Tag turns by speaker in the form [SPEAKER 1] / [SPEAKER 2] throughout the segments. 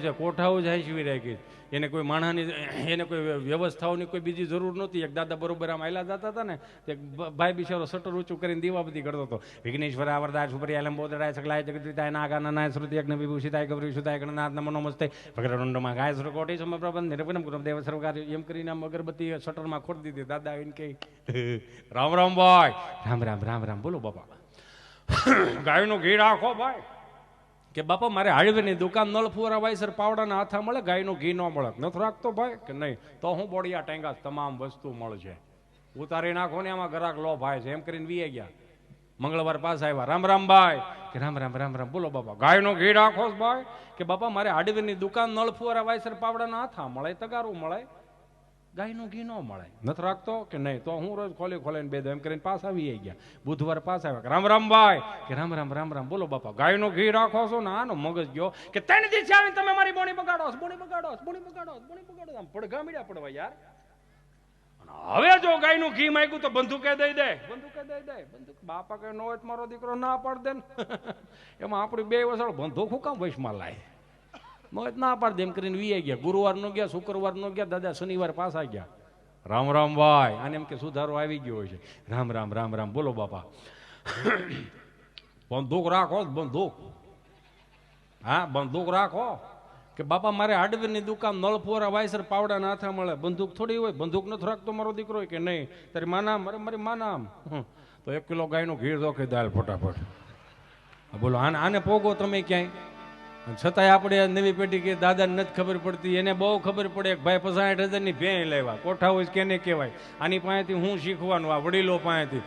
[SPEAKER 1] છે, કોઠાઓ જ હાંસવી રાખી એને કોઈ માણસની, એને કોઈ વ્યવસ્થાઓની કોઈ બીજી જરૂર નહોતી. એક દાદા બરોબર આમ આયલા જતા હતા ને, તે ભાઈ બિચારો સટર ઊંચું કરીને દીવા બધી કરતો હતો. વિઘ્નેશ્વર આવરદાય ઉપરી આલમ બોદડાય સકલાય જગદીતાય નાગાનનાય શ્રુતિ યજ્ઞ વિભૂષિતાય ગૌરી, સુતાય, ગણનાથ, નમો, નમસ્તે. ભગરંડમાં ગાય સર કોટી સમ પ્રબંધ, નિરપનમ ગુરમ દેવ સરકાર એમ કરીને આમ અગરબત્તી શટરમાં ખોડી દીધી. દાદા આવીને કહે, રામ રામ, ભાઈ. રામ રામ રામ રામ, બોલો, બાપા. ગાયનું ઘી રાખો, ભાઈ. કે બાપા, મારે હાળવીની દુકાન નળ ફુવારા વાયસર પાવડાના હાથા મળે, ગાયનું ઘી ન મળે. નથી રાખતો ભાઈ? કે નહીં? તો હું બોડિયા ટેંગા તમામ વસ્તુ મળશે. ઉતારી નાખો ને આમાં ગ્રાહક લો ભાઈ છે. એમ કરીને વીએ ગયા. મંગળવાર પાસે આવ્યા. રામ રામ ભાઈ. કે રામ રામ રામ રામ. બોલો બાપા, ગાયનું ઘી રાખો ભાઈ. કે બાપા, મારે હાડવીની દુકાન નળ ફુવારા વાયસર પાવડાના હાથા મળે, તગારું મળે. ગાયનું ઘી ન મળે. નથી રાખતો કે નહીં? તો હું રોજ ખોલી ખોલીને બે એમ કરીને પાસ આવી ગયા. બુધવાર પાસ આવ્યા. રામ રામ ભાઈ. કે રામ રામ રામ રામ. બોલો બાપા, ગાયનું ઘી રાખો છો ને આનો મગજ ગયો કે ત્રણ દિવસે આવીને તમે મારી બોણી બગાડો બોણી બગાડો બોણી બગાડો બોણી બગાડો. આમ પડઘા મીડ્યા પડવા યાર. હવે જો ગાયનું ઘી માંગ્યું તો બંદૂકે દઈ દે. બંદૂકે દઈ દે. બંદૂક બાપા કે નો હોય મારો દીકરો ના પાડ દે ને. એમાં આપણી બે વસળ બંદૂક હું કામ વૈશમાં લાય? મોજ ના પાડ દે એમ કરીને વીએ ગયા. ગુરુવાર નો ગયા, શુક્રવાર નો ગયા, દાદા શનિવાર પાછા ગયા. રામ રામ ભાઈ. આને એમ કે સુધારો આવી ગયો છે. રામ રામ રામ રામ. બોલો બાપા. બંદૂક રાખો, બંદૂક. હા, બંદૂક રાખો. કે બાપા, મારે હાર્ડવેરની દુકાન નળફોરા વાયસર પાવડા ના હાથે મળે. બંદૂક થોડી હોય, બંદૂક નથી રાખતો મારો દીકરો કે નહીં? તારી માના મારે મારી માના હમ. તો એક કિલો ગાયનું ઘી દોખી દાલ ફટાફટ. બોલો, આને આને પોગો તમે ક્યાંય? છતાંય આપણે નવી પેઢી કે દાદાને નથી ખબર પડતી, એને બહુ ખબર પડે કે ભાઈ પસાઠ હજારની ભેં લેવા. કોઠા હોય કેને કહેવાય. આની પાસેથી હું શીખવાનું, આ વડીલો પાસેથી.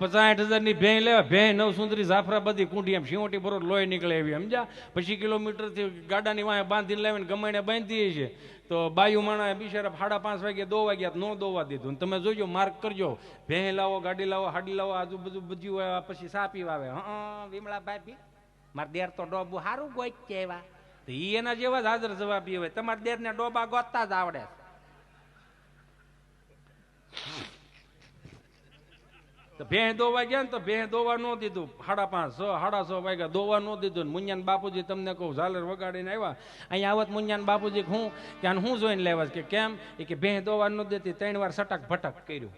[SPEAKER 1] પચાસ હજારની ભેં લેવા ભેં નવ સુંદરી બધી કુંડી એમ શિવટી બરોબર લોહી નીકળે એવી, સમજ્યા? પછી કિલોમીટરથી ગાડાની વાંહે બાંધીને લાવીને ગમાઈને બાંધીએ છે તો બાયુ માણા બિચારા સાડા પાંચ વાગ્યા દો વાગ્યા ન દોવા દીધું. તમે જોજો, માર્ક કરજો. ભેં લાવો, ગાડી લાવો, હાડી લાવો, આજુબાજુ બધું પછી સા પીવા આવે? હા વિમળા ભાઈ મારા દેર તો ડોબું સારું ગોઈ કેવા તો એ એના જેવા જ હાજર જવાબી હોય. તમારા દેર ને ડોબા ગોતતા જ આવડે તો ભેં દોવા ગયા ને તો ભેં દોવા ન દીધું. સાડા પાંચ છ સાડા છ વાગ્યા દોવા ન દીધું મુન્યાન બાપુજી તમને કહું, ઝાલર વગાડીને આવ્યા. અહીંયા આવત મુન્યાન બાપુજી હું ત્યાં હું જોઈને લેવા કે કેમ? એ કે ભેં દોવા ન દેતી, ત્રણ વાર સટક ભટક કર્યું.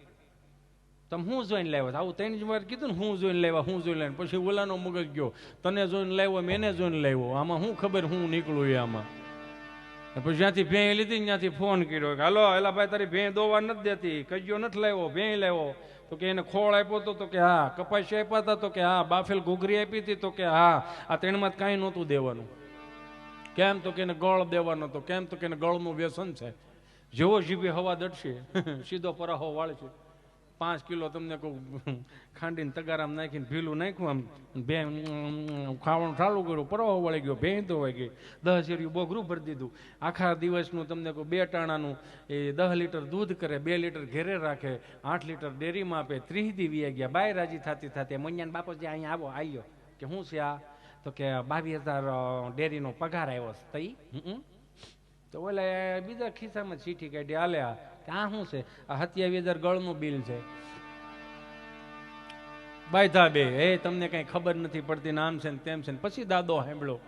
[SPEAKER 1] તમે હું જોઈને લાવ્યો? આવું ત્રણ વાર કીધું ને, હું જોઈને લાવ્યા, હું જોઈને લાવ્યા. પછી ઓલાનો મગજ ગયો. તને જોઈને લાવ્યો મેં એને જોઈને લાવ્યો. આમાં શું ખબર હું નીકળું આમાં? પછી જ્યાંથી ભેં લીધી ત્યાંથી ફોન કર્યો કે, હાલો, એલા ભાઈ, તારી ભેં દોવા નથી દેતી. કજ્યો નથી લાવ્યો ભેં લાવ્યો. તો કે એને ખોળ આપ્યો તો તો કે, હા. કપાસી આપ્યા હતા તો કે, હા. બાફેલ ઘૂઘરી આપી હતી તો કે, હા. આ ત્રણમાં કાંઈ નહોતું દેવાનું. કેમ તો કે એને ગળ દેવાનો તો કેમ તો કે એને ગળનું વ્યસન છે. જેવો જીભી હવા દડશે સીધો પરાહો વાળશે. પાંચ કિલો તમને કહું ખાંડીને તગારામ નાખીને ભીલું નાખ્યું આમ બે ખાવાનું ચાલુ કર્યું, પરવા વળી ગયો ભેં વળી ગઈ દસ શેરીયું બોગરું ભરી દીધું. આખા દિવસનું તમને કહું બે ટાણાનું એ દસ લીટર દૂધ કરે, બે લીટર ઘેરે રાખે, આઠ લીટર ડેરીમાં આપે ત્રીસ દી ગયા બાય રાજી થતી થતી, મૈયાને બાપો જે અહીંયા આવો આવ્યો કે શું છે આ? તો કે, બાવીસ હજાર ડેરીનો પગાર આવ્યો તઈ તો ઓલા બીજા ખિસ્સામાં ચીઠી કાઢી હાલ્યા આ શું છે? આ સત્યાવીસ હજાર ગળનું બિલ છે. બાયધા બે. એ તમને કઈ ખબર નથી પડતી નામ છે ને તેમ છે ને. પછી દાદો સાંભળો.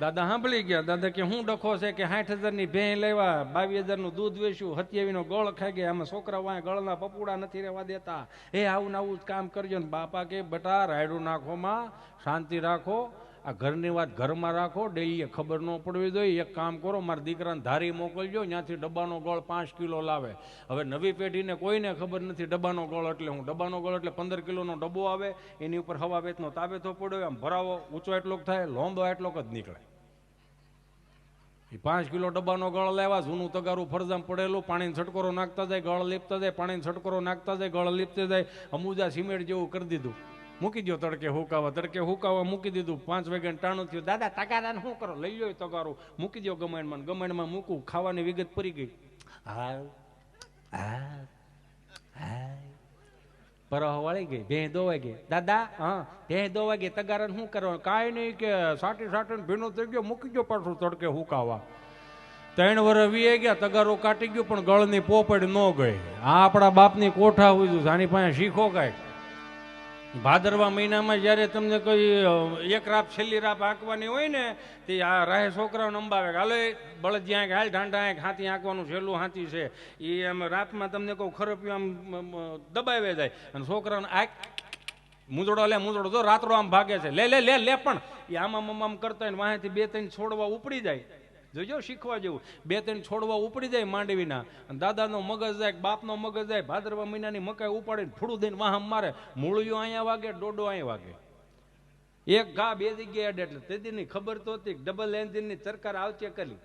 [SPEAKER 1] દાદા સાંભળી ગયા. દાદા કે, હું ડખો છે કે સાઠ હજારની ભેં લેવા બાવીસ હજારનું દૂધ વેચ્યું સત્યાવીનો ગળ ખાઈ ગયા. આમાં છોકરા વાય ગળના પપુડા નથી રહેવા દેતા. એ આવું ને આવું જ કામ કરજો ને. બાપા કે, બટા, રાયડું નાખો માં શાંતિ રાખો. આ ઘરની વાત ઘરમાં રાખો ડેલીએ ખબર ન પડવી જોઈએ. એક કામ કરો, મારા દીકરાને ધારી મોકલજો ત્યાંથી ડબ્બાનો ગળ પાંચ કિલો લાવે. હવે નવી પેઢીને કોઈને ખબર નથી ડબ્બાનો ગળ એટલે હું ડબ્બાનો ગળ એટલે પંદર કિલોનો ડબ્બો આવે, એની ઉપર હવા વેતનો તાબેતો પડ્યો આમ ભરાવો, ઊંચો એટલો થાય લોંબો એટલો જ નીકળે. એ પાંચ કિલો ડબ્બાનો ગળ લેવા, જૂનું તગારું ફરજામ પડેલું, પાણીનો છટકોરો નાખતા જાય, ગળ લીપતા જાય, પાણીનો છટકોરો નાખતા જાય, ગળ લીપતા જાય, અમુજા સિમેન્ટ જેવું કરી દીધું. મૂકી દો તડકે હુકાવા તડકે હુકાવા મૂકી દીધું. પાંચ વાગ્યા ટાણું થયું. દાદા, તગારાને શું કરો? લઈ લો તગારું. મૂકી દો ગમાણમાં ગમાણમાં મૂકું. ખાવાની વિગત પડી ગઈ. હા હા હા પરહ વળી ગઈ. ભેં દોવાઈ ગઈ. દાદા, હા ભેં દોવાઈ ગઈ. તગારાને શું કરવાનું કાંઈ નહીં કે સાટી સાટીને ભીનો થઈ ગયો. મૂકી ગયો પાછું તડકે હુકાવા. ત્રણ વર્ષ વીએ ગયા. તગારો કાટી ગયો, પણ ગળની પોપડ ન ગઈ. આ આપણા બાપની કોઠા હોય આની પાસે શીખો કાંઈક ભાદરવા મહિનામાં જ્યારે તમને કોઈ એક રાપ, છેલ્લી રાપ હાંકવાની હોય ને, તે આ રાહે છોકરાઓને અંબાવે હાલો એ બળદ જ્યાં હાલ ઢાંઢા આંક હાથી હાંકવાનું છેલ્લું હાથી છે. એ આમ રાતમાં તમને કહું ખરપ્યું આમ દબાવે જાય. અને છોકરાને આંક મુંદડો લે મૂંઝડો તો રાત્રો આમ ભાગે છે. લે લે લે લે પણ. એ આમ આમ આમ કરતા ને વાંહેથી બે ત્રણ છોડવા ઉપડી જાય. જોજો શીખવા જેવું. બે ત્રણ છોડવા ઉપડી જાય માંડવીના અને દાદાનો મગજ જાય, બાપનો મગજ જાય, ભાદરવા મહિનાની મકાઈ ઉપાડીને ફૂડું દઈને વાહમ મારે. મૂળિયું અહીંયા વાગે, ડોડો અહીંયા વાગે. એક ઘા બે જગ્યાએ એટલે તેદીની ખબર તો હતી ડબલ એન્જિનની સરકાર આવતી કરી.